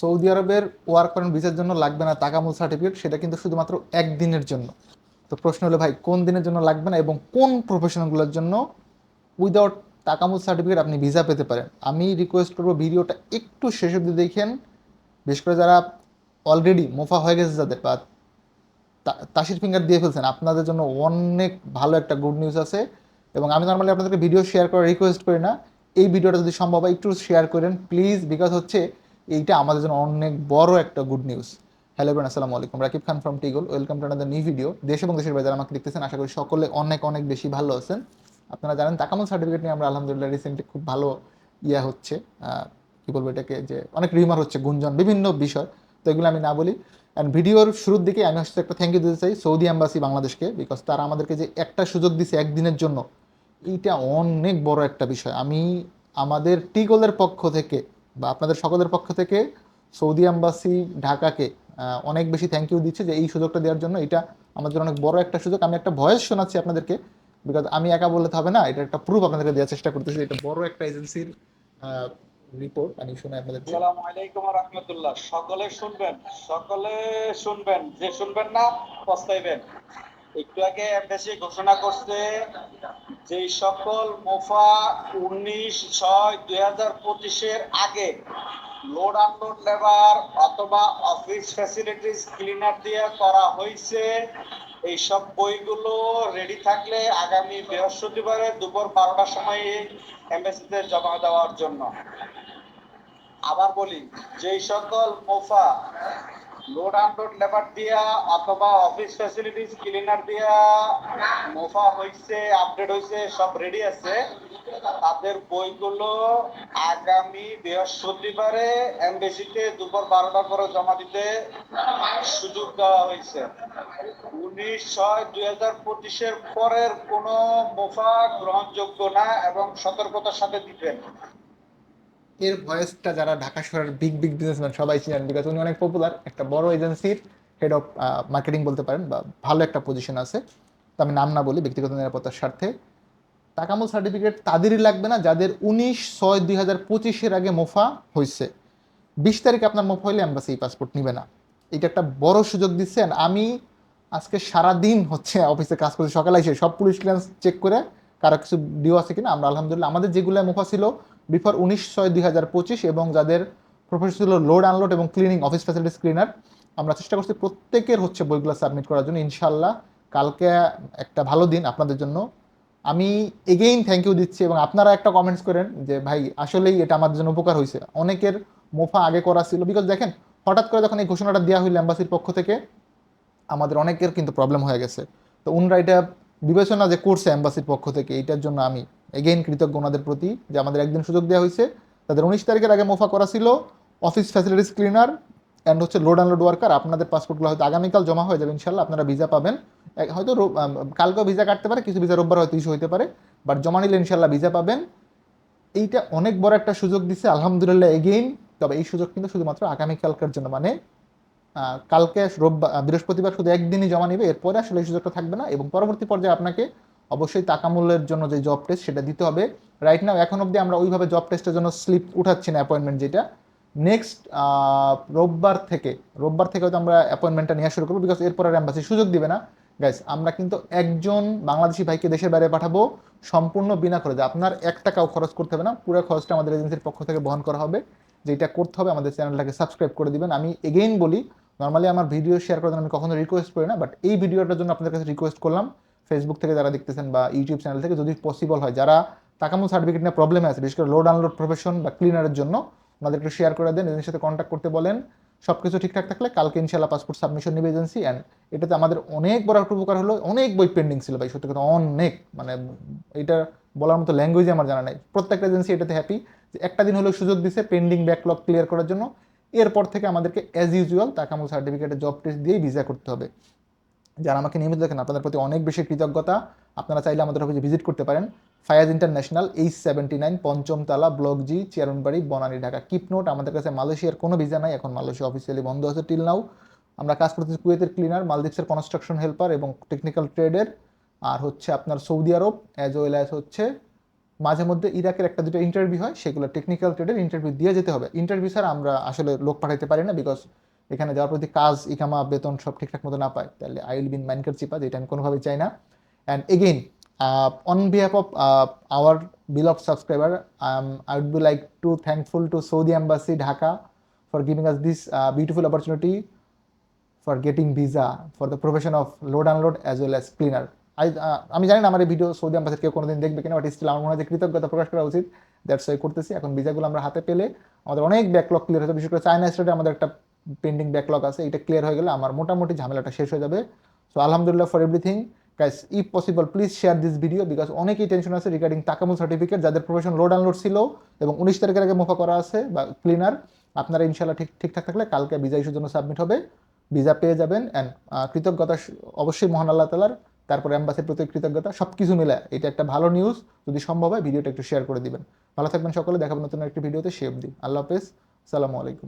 Saudi আরবের work permit ভিসার জন্য লাগবে না তাকামুল সার্টিফিকেট সেটা কিন্তু শুধুমাত্র একদিনের জন্য। তো প্রশ্ন হলো, ভাই, কোন দিনের জন্য লাগবে না এবং কোন প্রফেশনগুলোর জন্য উইদাউট তাকামুল সার্টিফিকেট আপনি ভিসা পেতে পারেন? আমি রিকোয়েস্ট করব ভিডিওটা একটু শেষ অবধি দেখেন। বিশেষ করে যারা অলরেডি মোফা হয়ে গেছে যাদের, বা তাসির ফিঙ্গার দিয়ে ফেলছেন, আপনাদের জন্য অনেক ভালো একটা গুড নিউজ আছে। এবং আমি নর্মালি আপনাদেরকে ভিডিও শেয়ার করার রিকোয়েস্ট করি না। এই ভিডিওটা যদি সম্ভব হয়, একটু শেয়ার করেন প্লিজ বিকজ হচ্ছে এইটা আমাদের জন্য অনেক বড় একটা গুড নিউজ হ্যালো এভরিওয়ান আসসালামু আলাইকুম। Rakib Khan from টিগল welcome to another new video দেশ এবং দেশের যারা আমাকে দেখতেছেন, আশা করি সকলে অনেক অনেক বেশি ভালো আছেন। আপনারা জানেন তাকামুল সার্টিফিকেট নিয়ে আমরা আলহামদুলিল্লাহ রিসেন্টলি খুব ভালো ইয়া হচ্ছে কি বলব এটাকে, যে অনেক রিমার হচ্ছে, গুঞ্জন, বিভিন্ন বিষয়। তো এগুলো আমি না বলি। অ্যান্ড ভিডিওর শুরুর দিকে আমি হচ্ছে একটা থ্যাংক ইউ দিতে চাই সৌদি অ্যাম্বাসি বাংলাদেশকে বিকজ তারা আমাদেরকে যে একটা সুযোগ দিছে একদিনের জন্য, এইটা অনেক বড় একটা বিষয়। আমি আমাদের টিগোলের পক্ষ থেকে বা আপনাদের সকলের পক্ষ থেকে সৌদি আম্বাসি ঢাকাকে অনেক বেশি থ্যাংক ইউ দিচ্ছে যে এই সুযোগটা দেওয়ার জন্য। এটা আমাদের অনেক বড় একটা সুযোগ। আমি একটা ভয়েস শোনাচ্ছি আপনাদেরকে বিকজ আমি একা বললে তো হবে না, এটা একটা প্রুফ আপনাদেরকে দেওয়ার চেষ্টা করতেছি। এটা বড় একটা এজেন্সির রিপোর্ট আমি শুনে আসসালামু আলাইকুম ওয়া রাহমাতুল্লাহ। সকলে শুনবেন সকলে শুনবেন, যে শুনবেন না, পস্তাইবেন। একটু আগে এমবেসি ঘোষণা করছে যে সকল মোফা উনিশ ছয় দুই হাজার পঁচিশের আগে লোড আনলোড লেবার অথবা অফিস ফ্যাসিলিটিস ক্লিনার দিয়ে করা হয়েছে। এইসব বইগুলো রেডি থাকলে আগামী বৃহস্পতিবারে দুপুর বারোটার সময় এমবেসিতে জমা দেওয়ার জন্য। আবার বলি, যেই সকল মোফা লোড আনলোড লেবার দিয়া অথবা অফিস ফ্যাসিলিটিস ক্লিনার দিয়া মোফা হইছে আপডেট হইছে, সব রেডি আছে। তাদের বইগুলো আগামী বৃহস্পতিবারে এমবেসিতে দুপুর বারোটার পরে জমা দিতে সুযোগ দেওয়া হয়েছে উনিশ ছয় দুই হাজার পঁচিশের পরের কোনো মোফা গ্রহণযোগ্য না এবং সতর্কতার সাথে দিবেন। এর ভয়েসটা যারা ঢাকা শহরের বিগ বিগ বিজনেসম্যান সবাই চিনেন বিকজ উনি অনেক পপুলার একটা বড় এজেন্সির হেড অফ মার্কেটিং বলতে পারেন বা ভালো একটা পজিশন আছে। তো আমি নাম না বলি, ব্যক্তিগত নিরাপত্তার স্বার্থে। তাকামুল সার্টিফিকেট তাদেরই লাগবে না, যাদের উনিশ ছয় দুই হাজার পঁচিশের আগে মোফা হয়েছে বিশ তারিখে আপনার মোফা হইলে অ্যাম্বাসি পাসপোর্ট নিবে না। এটা একটা বড় সুযোগ দিচ্ছেন আমি আজকে সারা দিন হচ্ছে অফিসে কাজ করছি, সকালে এসে সব পুলিশ ক্লিয়ারেন্স চেক করে কারও কিছু ডিও আছে কিনা, আমরা আলহামদুলিল্লাহ, আমাদের যেগুলো মোফা ছিল বিফোর উনিশ ছয় দুই হাজার পঁচিশ এবং যাদের প্রফেশন ছিল লোড আনলোড এবং ক্লিনিং অফিস ফ্যাসিলিটিস ক্লিনার আমরা চেষ্টা করছি প্রত্যেকের হচ্ছে বইগুলো সাবমিট করার জন্য। ইনশাল্লাহ কালকে একটা ভালো দিন আপনাদের জন্য। আমি এগেইন থ্যাংক ইউ দিচ্ছি এবং আপনারা একটা কমেন্টস করেন যে, ভাই, আসলেই এটা আমাদের জন্য উপকার হয়েছে। অনেকের মোফা আগে করা ছিল। বিকজ দেখেন, হঠাৎ করে যখন এই ঘোষণাটা দেওয়া হইল অ্যাম্বাসির পক্ষ থেকে, আমাদের অনেকের কিন্তু প্রবলেম হয়ে গেছে। তো উনরা এটা বিবেচনা যে করছে অ্যাম্বাসির পক্ষ থেকে এইটার জন্য আমি এগেইন কৃতজ্ঞ ওনাদের প্রতি যে আমাদের একদিন সুযোগ দেওয়া হয়েছে। তাদের উনিশ তারিখের আগে মোফা করা ছিল। অফিস ফ্যাসিলিটিস ক্লিনার অ্যান্ড হচ্ছে লোড আনলোড ওয়ার্কার আপনাদের পাসপোর্টগুলো হয়তো আগামীকাল জমা হয়ে যাবে ইনশাল্লাহ আপনারা ভিসা পাবেন। হয়তো কালকেও ভিসা কাটতে পারে, কিছু ভিসা রোববার হয়তো ইস্যু হতে পারে। বাট জমা নিলে ইনশাল্লাহ ভিসা পাবেন। এইটা অনেক বড় একটা সুযোগ দিচ্ছে আলহামদুলিল্লাহ এগেইন তবে এই সুযোগ কিন্তু শুধুমাত্র আগামীকালকার জন্য। মানে কালকে রোববার, বৃহস্পতিবার শুধু একদিনই জমা নেবে, এরপরে আসলে এই সুযোগটা থাকবে না। এবং পরবর্তী পর্যায়ে আপনাকে অবশ্যই তাকামূল্যের জন্য যে জব টেস্ট সেটা দিতে হবে। রাইট নাও এখন অবধি আমরা ওইভাবে জব টেস্টের জন্য স্লিপ উঠাচ্ছি না অ্যাপয়েন্টমেন্ট যেটা। নেক্সট রোববার থেকে রোববার থেকে হয়তো আমরা অ্যাপয়েন্টমেন্টটা নেওয়া শুরু করব বিকজ এরপর আর অ্যাম্বাসি সুযোগ দিবে না। গাইস আমরা কিন্তু একজন বাংলাদেশি ভাইকে দেশের বাইরে পাঠাবো সম্পূর্ণ বিনা খরচে। আপনার এক টাকাও খরচ করতে হবে না। পুরো খরচটা আমাদের এজেন্সির পক্ষ থেকে বহন করা হবে। যেটা করতে হবে, আমাদের চ্যানেলটাকে সাবস্ক্রাইব করে দিবেন। আমি এগেইন বলি নর্মালি আমার ভিডিও শেয়ার করার জন্য আমি কখনো রিকোয়েস্ট করি না বাট এই ভিডিওটার জন্য আপনাদের কাছে রিকোয়েস্ট করলাম। ফেসবুক থেকে যারা দেখতেছেন বা ইউটিউব চ্যানেল থেকে যদি পসিবল হয়, যারা টাকামুল সার্টিফিকেট নিয়ে প্রবলেম আছে, বিশেষ করে লোড আনলোড প্রফেশন বা ক্লিনারের জন্য ওনাদের একটু শেয়ার করে দেন, এদের সাথে কন্ট্যাক্ট করতে বলেন। সব কিছু ঠিকঠাক থাকলে কালকে ইনশাল্লাহ পাসপোর্ট সাবমিশন নেবে এজেন্সি অ্যান্ড এটাতে আমাদের অনেক বড় একটা উপকার হলো, অনেক বই পেন্ডিং ছিল ভাই, সত্যি কথা অনেক মানে এটা বলার মতো ল্যাঙ্গুয়েজে আমার জানা নাই। প্রত্যেকটা এজেন্সি এটাতে হ্যাপি যে একটা দিন হলেও সুযোগ দিছে পেন্ডিং ব্যাকলগ ক্লিয়ার করার জন্য। এরপর থেকে আমাদেরকে অ্যাজ ইউজুয়াল তাকামুল সার্টিফিকেটের জব টেস্ট দিয়েই ভিসা করতে হবে। যারা আমাকে নিয়মিত দেখেন, আপনাদের প্রতি অনেক বেশি কৃতজ্ঞতা। আপনারা চাইলে আমাদের অফিসে ভিজিট করতে পারেন। Fayaz international H seventy nine পঞ্চমতলা block G Chairmanbari, Banani, Dhaka. Keep note আমাদের কাছে মালয়েশিয়ার কোনো ভিসা নাই। এখন মালয়েশিয়া অফিসিয়ালি বন্ধ আছে টিল নাও আমরা কাজ করতেছি কুয়েতের ক্লিনার মালদ্বীপসের কনস্ট্রাকশন হেল্পার এবং টেকনিক্যাল ট্রেডের আর হচ্ছে আপনার Saudi Arab as well as হচ্ছে মাঝে মধ্যে ইরাকের একটা দুটো ইন্টারভিউ হয়। সেগুলো টেকনিক্যাল ট্রেডের ইন্টারভিউ দিয়ে যেতে হবে। ইন্টারভিউ ছাড়া আমরা আসলে লোক পাঠাইতে পারি না বিকজ এখানে যাওয়ার প্রতি কাজ, ইকামা, বেতন সব ঠিকঠাক মতো না পায়, তাহলে আই উইল বিন মাইনকার চিপা যেটা আমি কোনোভাবেই চাই না। And again on behalf of our bill of subscriber I would be like to thankful to Saudi embassy Dhaka for giving us this beautiful opportunity for getting visa for the profession of load unload as well as cleaner I আমি জানি না আমার এই video Saudi আম্বাসের কেউ কোনোদিন দেখবে কিনা but still আমার মনে হয় কৃতজ্ঞতা প্রকাশ করা উচিত। দ্যাটস ওয়াই করতেছি। এখন ভিসাগুলো আমরা হাতে পেলে আমাদের অনেক ব্যাকলগ ক্লিয়ার হয়েছে। বিশেষ করে চায়না স্টেটে আমাদের একটা পেন্ডিং ব্যাকলগ আছে, এটা ক্লিয়ার হয়ে গেলে আমার মোটামুটি ঝামেলাটা শেষ হয়ে যাবে। সো আলহামদুলিল্লাহ for everything guys if possible please share this video because অনেকেই টেনশন আছে রিগার্ডিং তাকামুল সার্টিফিকেট যাদের প্রফেশন লোড আনলোড ছিল এবং উনিশ তারিখের আগে মুফা করা আছে বা ক্লিনার আপনারা ইনশাল্লাহ ঠিক, ঠিকঠাক থাকলে কালকে ভিসা ইস্যুর জন্য সাবমিট হবে। ভিজা পেয়ে যাবেন অ্যান্ড কৃতজ্ঞতা অবশ্যই মহান আল্লাহ তালার তারপরে অ্যাম্বাসির প্রতি কৃতজ্ঞতা সব কিছু মিলে এটা একটা ভালো নিউজ যদি সম্ভব হয় ভিডিওটা একটু শেয়ার করে দিবেন। ভালো থাকবেন সকলে দেখাবেন নতুন একটি ভিডিওতে সে অবধি। আল্লাহ হাফেজ। সালামু আলাইকুম।